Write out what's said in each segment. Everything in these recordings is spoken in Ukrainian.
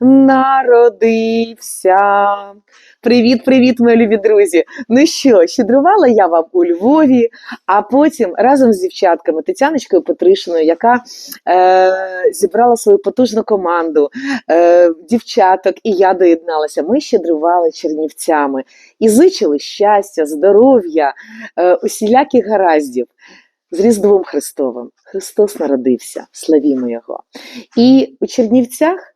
народився. Привіт, привіт, мої любі друзі! Ну що, щедрувала я вам у Львові, а потім разом з дівчатками Тетяночкою Петришиною, яка е, зібрала свою потужну команду е, дівчаток, і я доєдналася. Ми щедрували чернівцями і зичили щастя, здоров'я, е, усіляких гараздів. З Різдвом Христовим. Христос народився, славімо Його. І у Чернівцях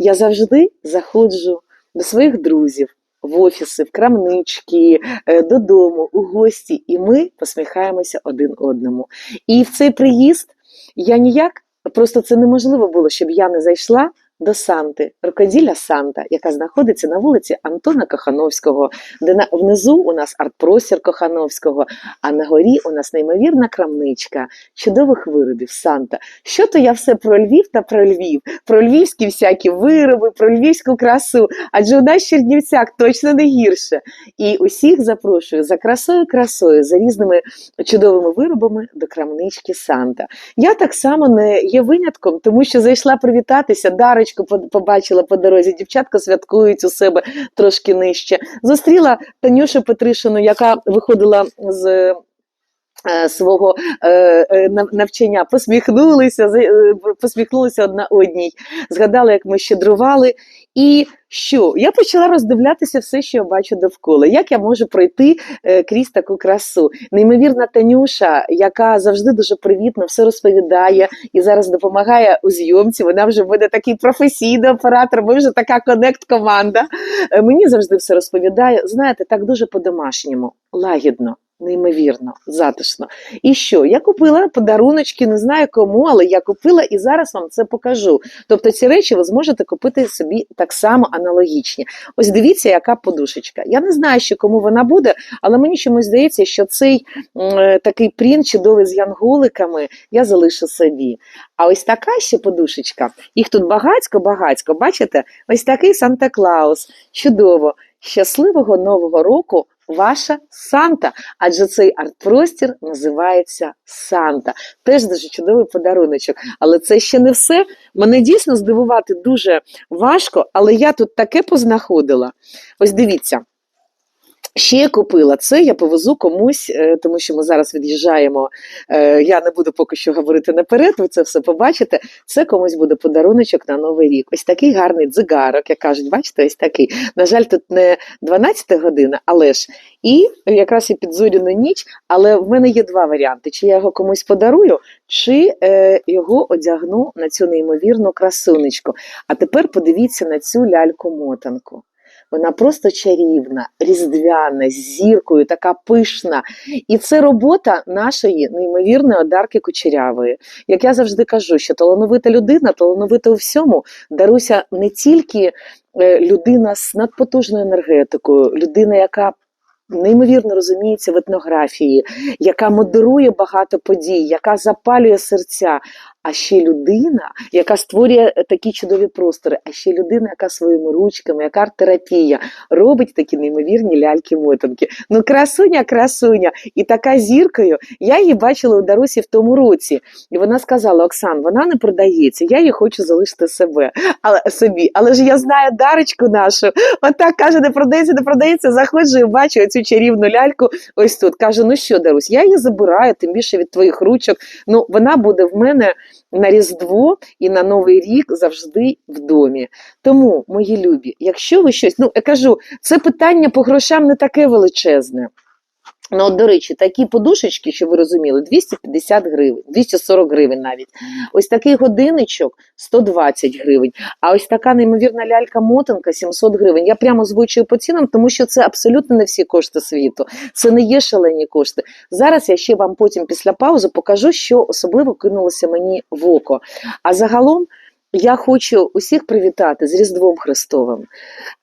я завжди заходжу до своїх друзів в офіси, в крамнички, е, додому, у гості, і ми посміхаємося один одному. І в цей приїзд я ніяк, просто це неможливо було, щоб я не зайшла до Санти, рукоділля Санта, яка знаходиться на вулиці Антона Кохановського, де на, внизу у нас арт-простір Кохановського, а на горі у нас неймовірна крамничка чудових виробів Санта. Що то я все про Львів та про Львів, про львівські всякі вироби, про львівську красу, адже у нас Чернівцях точно не гірше. І усіх запрошую за красою, красою, за різними чудовими виробами до крамнички Санта. Я так само не є винятком, тому що зайшла привітатися, Дарочку по- побачила по дорозі, дівчатка святкують у себе трошки нижче. Зустріла Танюшу Петришину, яка виходила з. Е, Свого е, е, нав- навчання посміхнулися, посміхнулися одна одній, згадали, як ми щедрували. І що? Я почала роздивлятися все, що я бачу довкола. Як я можу пройти крізь таку красу? Неймовірна Танюша, яка завжди дуже привітно все розповідає і зараз допомагає у зйомці. Вона вже буде такий професійний оператор, ми вже така конект-команда. Мені завжди все розповідає. Знаєте, так дуже по-домашньому, лагідно. Неймовірно, затишно. І що? Я купила подаруночки, не знаю кому, але я купила і зараз вам це покажу. Тобто ці речі ви зможете купити собі так само аналогічні. Ось дивіться, яка подушечка. Я не знаю, що кому вона буде, але мені чомусь здається, що цей е, такий принт чудовий з янголиками я залишу собі. А ось така ще подушечка. Їх тут багацько-багацько. Бачите? Ось такий Санта-Клаус. Чудово. Щасливого нового року! Ваша Санта, адже цей арт-простір називається Санта. Теж дуже чудовий подаруночок. Але це ще не все. Мене дійсно здивувати дуже важко, але я тут таке познаходила. Ось дивіться. Ще я купила це, я повезу комусь, е, тому що ми зараз від'їжджаємо. е, Я не буду поки що говорити наперед, ви це все побачите. Це комусь буде подаруночок на новий рік. Ось такий гарний дзигарок, як кажуть, бачите, ось такий. На жаль, тут не 12 година, але ж і якраз і під ніч. Але в мене є два варіанти: чи я його комусь подарую, чи е, його одягну на цю неймовірну красунечку. А тепер подивіться на цю ляльку-мотанку. Вона просто чарівна, різдвяна, з зіркою, така пишна. І це робота нашої неймовірної Одарки Кучерявої. Як я завжди кажу, що талановита людина, талановита у всьому, Даруся не тільки е, людина з надпотужною енергетикою, людина, яка неймовірно розуміється в етнографії, яка модерує багато подій, яка запалює серця. А ще людина, яка створює е, такі чудові простори, а ще людина, яка своїми ручками, яка арт-терапія, робить такі неймовірні ляльки-мотанки. Ну, красуня, красуня. І така зіркою. Я її бачила у Дарусі в тому році. І вона сказала: Оксан, вона не продається, я її хочу залишити себе, але собі. Але ж я знаю Дарочку нашу. Отак каже, не продається, не продається. Заходжу і бачу цю чарівну ляльку. Ось тут. Каже: ну що, Дарусь, я її забираю, тим більше від твоїх ручок. Ну, вона буде в мене на Різдво і на Новий рік завжди в домі. Тому, мої любі, якщо ви щось, ну я кажу, це питання по грошам не таке величезне. Ну, от, до речі, такі подушечки, що ви розуміли, 250 гривень, 240 гривень навіть. Ось такий годинничок 120 гривень. А ось така неймовірна лялька-мотанка 700 гривень. Я прямо звучую по цінам, тому що це абсолютно не всі кошти світу. Це не є шалені кошти. Зараз я ще вам потім після паузи покажу, що особливо кинулося мені в око. А загалом я хочу усіх привітати з Різдвом Христовим.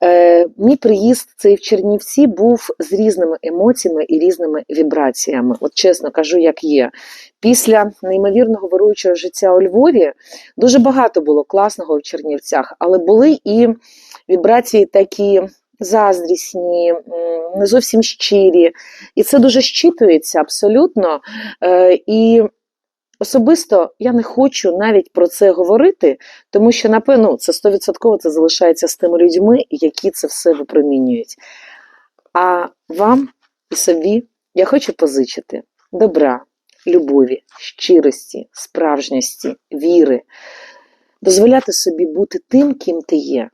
Е, мій приїзд цей в Чернівці був з різними емоціями і різними вібраціями. От чесно кажу, як є. Після неймовірного вируючого життя у Львові дуже багато було класного в Чернівцях, але були і вібрації такі заздрісні, не зовсім щирі. І це дуже щитується абсолютно. Е, і Особисто я не хочу навіть про це говорити, тому що, напевно, це стовідсотково це залишається з тими людьми, які це все випромінюють. А вам і собі я хочу позичити добра, любові, щирості, справжності, віри, дозволяти собі бути тим, ким ти є,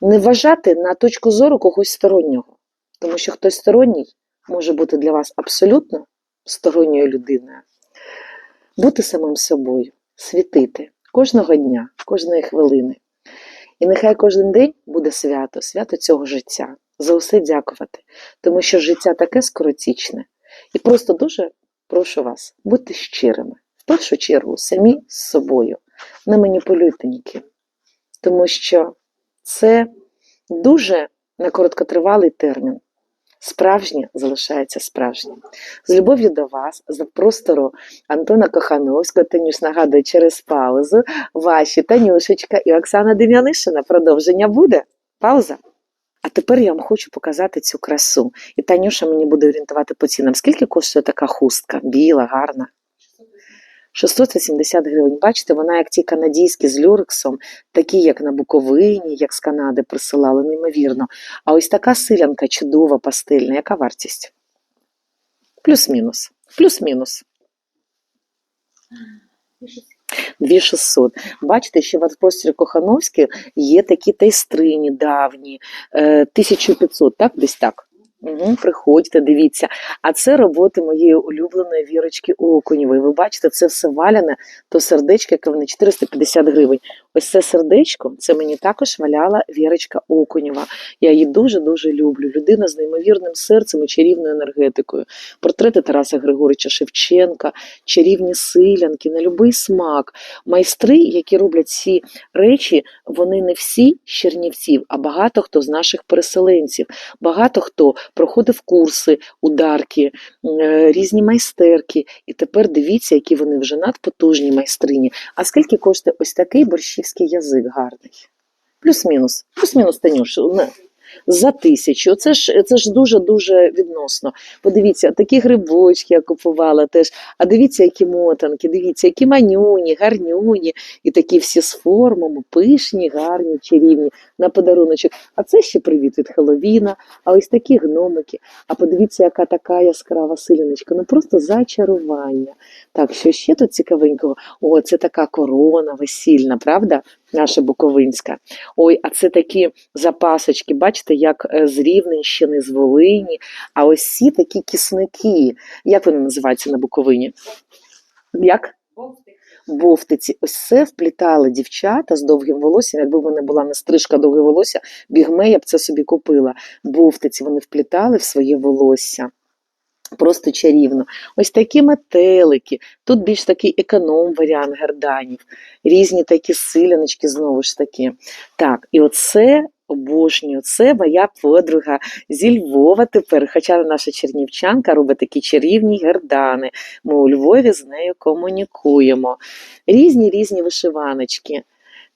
не вважати на точку зору когось стороннього, тому що хтось сторонній може бути для вас абсолютно сторонньою людиною бути самим собою, світити кожного дня, кожної хвилини. І нехай кожен день буде свято, свято цього життя. За усе дякувати, тому що життя таке скоротічне. І просто дуже прошу вас, будьте щирими. В першу чергу, самі з собою. Не маніпулюйте ніким. Тому що це дуже на короткотривалий термін. Справжнє залишається справжнім. З любов'ю до вас, за простору Антона Кохановського, Танюш нагадує через паузу, ваші Танюшечка і Оксана Дем'янишина. Продовження буде. Пауза. А тепер я вам хочу показати цю красу. І Танюша мені буде орієнтувати по цінам. Скільки коштує така хустка? Біла, гарна. 670 гривень. Бачите, вона як ті канадійські з люрексом, такі, як на Буковині, як з Канади присилали, неймовірно. А ось така силянка чудова, пастельна. Яка вартість? Плюс-мінус. Плюс-мінус. 2600. Бачите, що в просторі Кохановській є такі тайстрині давні, е, 1500, так? Десь так. Угу, приходьте, дивіться. А це роботи моєї улюбленої вірочки Окунєвої. Ви бачите, це все валяне, то сердечко, яке вони 450 гривень. Ось це сердечко, це мені також валяла Вірочка Окунєва. Я її дуже-дуже люблю. Людина з неймовірним серцем і чарівною енергетикою. Портрети Тараса Григорича Шевченка, чарівні силянки, на любий смак. Майстри, які роблять ці речі, вони не всі з Чернівців, а багато хто з наших переселенців. Багато хто проходив курси, ударки, е, різні майстерки. І тепер дивіться, які вони вже надпотужні майстрині. А скільки коштує ось такий борщівський язик гарний? Плюс-мінус, плюс-мінус, Танюш, не. За тисячу. Це ж це ж дуже-дуже відносно. Подивіться, такі грибочки я купувала теж. А дивіться, які мотанки, дивіться, які манюні, гарнюні, і такі всі з формами, пишні, гарні, чарівні на подаруночок. А це ще привіт від Хеловіна, а ось такі гномики. А подивіться, яка така яскрава силяночка. Ну просто зачарування. Так, що ще тут цікавенького? О, це така корона весільна, правда? Наша Буковинська. Ой, а це такі запасочки, бачите, як е, з Рівненщини, з Волині. А ось ці такі кисники. Як вони називаються на Буковині? Як? Бовтиці. Ось це вплітали дівчата з довгим волоссям. Якби в мене була не стрижка довге волосся, бігме, я б це собі купила. Бовтиці вони вплітали в своє волосся. Просто чарівно. Ось такі метелики. Тут більш такий економ варіант герданів, різні такі силяночки, знову ж таки. Так, і оце обожнюю. Це моя подруга зі Львова тепер. Хоча наша чернівчанка робить такі чарівні гердани. Ми у Львові з нею комунікуємо. Різні різні вишиваночки.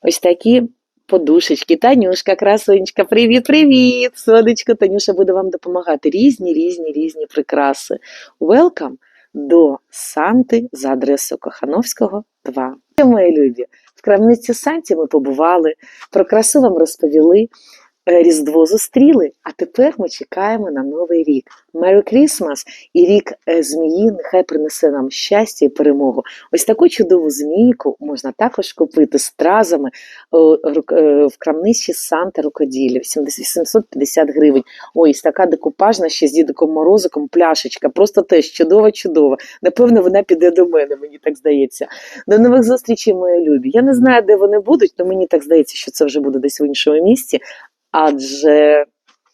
Ось такі подушечки. Танюшка, красунечка, привіт-привіт! Сонечко, Танюша буде вам допомагати. Різні, різні, різні прикраси. Welcome до Санти за адресою Кохановського 2. Мої любі, в крамниці Санті ми побували, про красу вам розповіли. Е, Різдво зустріли, а тепер ми чекаємо на Новий рік. Merry Christmas і рік е, змії нехай принесе нам щастя і перемогу. Ось таку чудову змійку можна також купити з стразами о, ру- е, в крамниці Санта Рукоділля, 750 гривень. Ось така декупажна ще з дідиком Морозиком, пляшечка, просто теж чудова-чудова. Напевно, вона піде до мене, мені так здається. До нових зустрічей, мої любі. Я не знаю, де вони будуть, але мені так здається, що це вже буде десь в іншому місці. Адже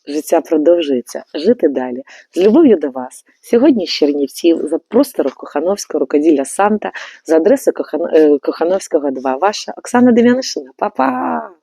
життя продовжується, жити далі. З любов'ю до вас. Сьогодні з Чернівців, за простору Кохановського рукоділля Санта, за адресою Кохан... е, Кохановського 2. Ваша Оксана Дем'янишина. Па-па!